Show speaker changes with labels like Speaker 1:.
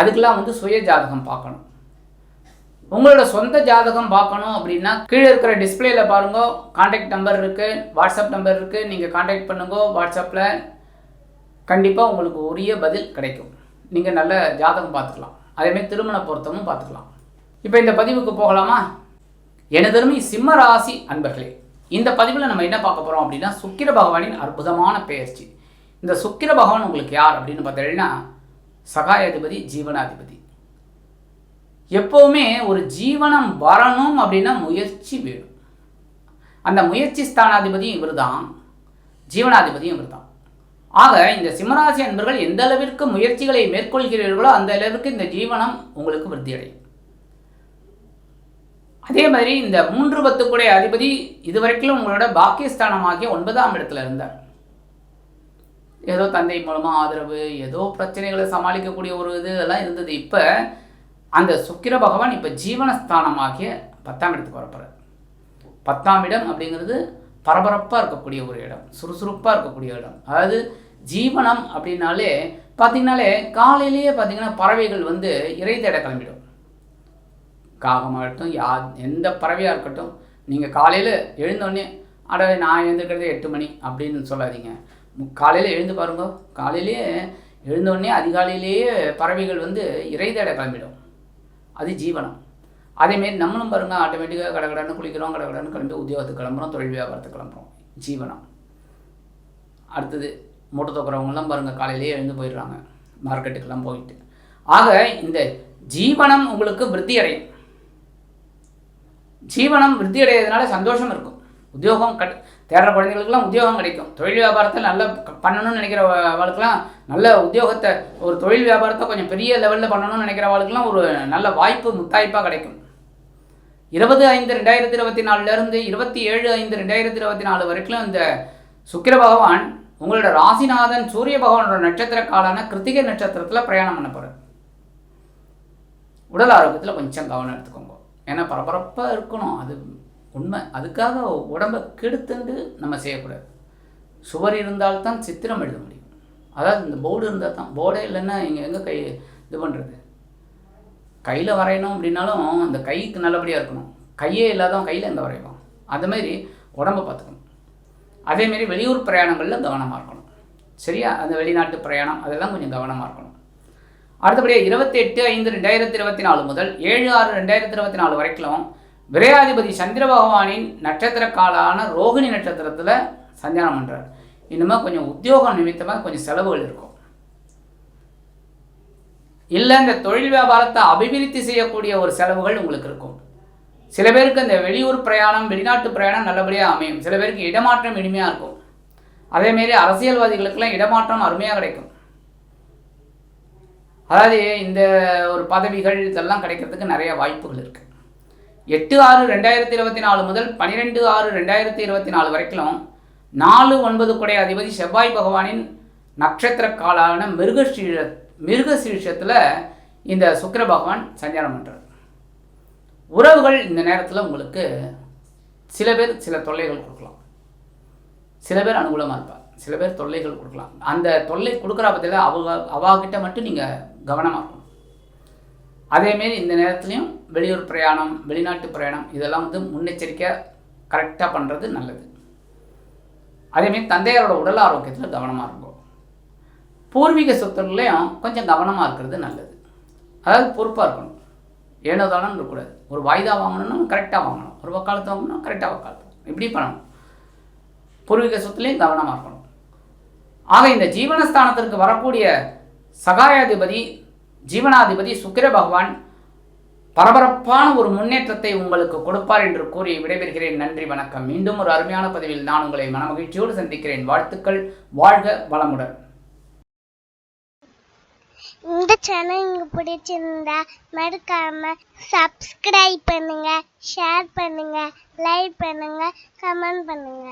Speaker 1: அதுக்கெல்லாம் வந்து சுய ஜாதகம் பார்க்கணும். உங்களோட சொந்த ஜாதகம் பார்க்கணும் அப்படின்னா கீழே இருக்கிற டிஸ்பிளேல பாருங்க. காண்டாக்ட் நம்பர் இருக்குது வாட்ஸ்அப் நம்பர் இருக்குது நீங்கள் காண்டாக்ட் பண்ணுங்க வாட்ஸ்அப்பில் கண்டிப்பாக உங்களுக்கு உரிய பதில் கிடைக்கும். நீங்கள் நல்ல ஜாதகம் பார்த்துக்கலாம். அதேமாதிரி திருமண பொருத்தமும் பார்த்துக்கலாம். இப்போ இந்த பதிவுக்கு போகலாமா? எனதருமை சிம்ம ராசி அன்பர்களே இந்த பதிவில் நம்ம என்ன பார்க்க போகிறோம் அப்படின்னா சுக்கிர பகவானின் அற்புதமான பயிற்சி இந்த சுக்கிர பகவான் உங்களுக்கு யார் அப்படின்னு பார்த்தீங்கன்னா சகாயாதிபதி ஜீவனாதிபதி. எப்போவுமே ஒரு ஜீவனம் வரணும் அப்படின்னா முயற்சி வேணும். அந்த முயற்சி ஸ்தானாதிபதியும் இவர் தான் ஜீவனாதிபதியும் இவர் தான் ஆக இந்த சிம்மராசி அன்பர்கள் எந்த அளவிற்கு முயற்சிகளை மேற்கொள்கிறீர்களோ அந்த அளவிற்கு இந்த ஜீவனம் உங்களுக்கு விருத்தி அடையும் அதே மாதிரி இந்த மூன்று பத்துக்குடைய அதிபதி இதுவரைக்கும் உங்களோட பாக்கியஸ்தானமாகிய ஒன்பதாம் இடத்துல இருந்தார். ஏதோ தந்தை மூலமாக ஆதரவு ஏதோ பிரச்சனைகளை சமாளிக்கக்கூடிய ஒரு இது எல்லாம் இருந்தது. இப்போ அந்த சுக்கிர பகவான் இப்போ ஜீவனஸ்தானமாகிய பத்தாம் இடத்துக்கு வரப்போகிறார் பத்தாம் இடம் அப்படிங்கிறது பரபரப்பாக இருக்கக்கூடிய ஒரு இடம் சுறுசுறுப்பாக இருக்கக்கூடிய இடம். அதாவது ஜீவனம் அப்படின்னாலே பார்த்தீங்கனாலே காலையிலேயே பார்த்தீங்கன்னா பறவைகள் வந்து இறை தேட கிளம்பிடும். காகமாகட்டும் யா எந்த பறவையாக இருக்கட்டும் நீங்கள் காலையில் எழுந்தோடனே அட நான் எழுந்துக்கிறது எட்டு மணி அப்படின்னு சொல்லாதீங்க. காலையில் எழுந்து பாருங்க. காலையிலேயே எழுந்தோடனே அதிகாலையிலேயே பறவைகள் வந்து இறை தேட கிளம்பிடும். அது ஜீவனம். அதேமாரி நம்மளும் பாருங்கள் ஆட்டோமேட்டிக்காக கடகடன்னு குளிக்கிறோம் கடகடன்னு கிளம்பி உத்தியோகத்துக்கு கிளம்புறோம் தொழில் வியாபாரத்துக்கு கிளம்புறோம். ஜீவனம். அடுத்தது மூட்டை தோக்குறவங்களாம் பாருங்கள் காலையிலேயே எழுந்து போயிடுறாங்க மார்க்கெட்டுக்கெல்லாம் போயிட்டு. ஆக இந்த ஜீவனம் உங்களுக்கு விருத்தி அடையும் ஜீவனம் விருத்தி அடையிறதுனால சந்தோஷம் இருக்கும். உத்தியோகம் கட் தேடுற குழந்தைகளுக்கெல்லாம் உத்தியோகம் கிடைக்கும். தொழில் வியாபாரத்தை நல்லா பண்ணணும்னு நினைக்கிற நினைக்கிறவர்களுக்கெல்லாம் நல்ல உத்தியோகத்தை ஒரு தொழில் வியாபாரத்தை கொஞ்சம் பெரிய லெவலில் பண்ணணும்னு நினைக்கிற நினைக்கிறவர்களுக்கெல்லாம் ஒரு நல்ல வாய்ப்பு முத்தாய்ப்பாக கிடைக்கும். இருபது ஐந்து ரெண்டாயிரத்தி இருபத்தி நாலுலேருந்து இருபத்தி ஏழு ஐந்து ரெண்டாயிரத்தி இருபத்தி நாலு வரைக்கும் இந்த சுக்கிர பகவான் உங்களோட ராசிநாதன் சூரிய பகவானோட நட்சத்திர காலான கிருத்திகை நட்சத்திரத்தில் பிரயாணம் பண்ண போகிறார் உடல் ஆரோக்கியத்தில் கொஞ்சம் கவனம் எடுத்துக்கோங்க. ஏன்னா பரபரப்பாக இருக்கணும். அது உண்மை. அதுக்காக உடம்பை கெடுத்துண்டு நம்ம செய்யக்கூடாது. சுவர் இருந்தால்தான் சித்திரம் எழுத முடியும். அதாவது இந்த போர்டு இருந்தால் தான் போர்டே இல்லைன்னா இங்கே எங்கே கை இது பண்ணுறது கையில் வரையணும் அப்படின்னாலும் அந்த கைக்கு நல்லபடியாக இருக்கணும். கையே இல்லாதவன் கையில் எங்கே வரைவான் அதுமாரி மாதிரி உடம்ப பார்த்துக்கணும். அதேமாரி வெளியூர் பிரயாணங்களில் கவனமாக இருக்கணும். சரியா? அந்த வெளிநாட்டு பிரயாணம் அதெல்லாம் கொஞ்சம் கவனமாக இருக்கணும். அடுத்தபடியாக இருபத்தி எட்டு ஐந்து ரெண்டாயிரத்தி இருபத்தி நாலு முதல் ஏழு ஆறு ரெண்டாயிரத்தி இருபத்தி நாலு வரைக்கும் விரையாதிபதி சந்திர பகவானின் நட்சத்திர காலான ரோகிணி நட்சத்திரத்தில் சஞ்சாரம் பண்ணுறார் இனிமேல் கொஞ்சம் உத்தியோகம் நிமித்தமாக கொஞ்சம் செலவுகள் இருக்கும். இல்லை இந்த தொழில் வியாபாரத்தை அபிவிருத்தி செய்யக்கூடிய ஒரு செலவுகள் உங்களுக்கு இருக்கும். சில பேருக்கு இந்த வெளியூர் பிரயாணம் வெளிநாட்டு பிரயாணம் நல்லபடியாக அமையும். சில பேருக்கு இடமாற்றம் இனிமையாக இருக்கும். அதேமாரி அரசியல்வாதிகளுக்கெல்லாம் இடமாற்றம் அருமையாக கிடைக்கும். அதாவது இந்த ஒரு பதவிகள் இதெல்லாம் கிடைக்கிறதுக்கு நிறைய வாய்ப்புகள் இருக்குது எட்டு ஆறு ரெண்டாயிரத்தி இருபத்தி நாலு முதல் பன்னிரெண்டு ஆறு ரெண்டாயிரத்தி இருபத்தி நாலு வரைக்கும் நாலு ஒன்பது குடை அதிபதி செவ்வாய் பகவானின் நட்சத்திர காலான மிருகசீஷ மிருகசீஷத்தில் இந்த சுக்கர பகவான் சஞ்சாரம் பண்ணுறார் உறவுகள் இந்த நேரத்தில் உங்களுக்கு சில பேர் சில தொல்லைகள் கொடுக்கலாம். சில பேர் அனுகூலமாக இருப்பார். சில பேர் தொல்லைகள் கொடுக்கலாம். அந்த தொல்லை கொடுக்குற பற்றியில் அவங்க அவாகிட்ட மட்டும் நீங்கள் கவனமாக இருக்கணும். அதேமாரி இந்த நேரத்துலையும் வெளியூர் பிரயாணம் வெளிநாட்டு பிரயாணம் இதெல்லாம் வந்து முன்னெச்சரிக்கை கரெக்டாக பண்ணுறது நல்லது. அதேமாரி தந்தையாரோட உடல் ஆரோக்கியத்தில் கவனமாக இருக்கும் பூர்வீக சொத்துக்கள்லையும் கொஞ்சம் கவனமாக இருக்கிறது நல்லது. அதாவது பொறுப்பாக இருக்கணும். ஏனோ தானோ இருக்கக்கூடாது. ஒரு வாய்தா வாங்கணும்னா கரெக்டாக வாங்கணும். ஒரு வக்காலத்து வாங்கணும் கரெக்டாக வக்காலத்து. இப்படி பண்ணணும். பூர்வீக சொத்துலேயும் கவனமாக இருக்கணும். ஆக இந்த ஜீவனஸ்தானத்திற்கு வரக்கூடிய சகாயாதிபதி ஜீவனாதிபதி சுக்கிர பகவான் பரபரப்பான ஒரு முன்னேற்றத்தை உங்களுக்கு கொடுப்பார் என்று கூறி விடைபெறுகிறேன். நன்றி வணக்கம். மீண்டும் ஒரு அருமையான பதிவில் நான் உங்களை மனமகிழ்ச்சியோடு சந்திக்கிறேன். வாழ்த்துக்கள். வாழ்க வளமுடன்.
Speaker 2: இந்த சேனல் உங்களுக்கு பிடிச்சிருந்தா மறக்காம சப்ஸ்கிரைப் பண்ணுங்க ஷேர் பண்ணுங்க லைக் பண்ணுங்க கமெண்ட் பண்ணுங்க.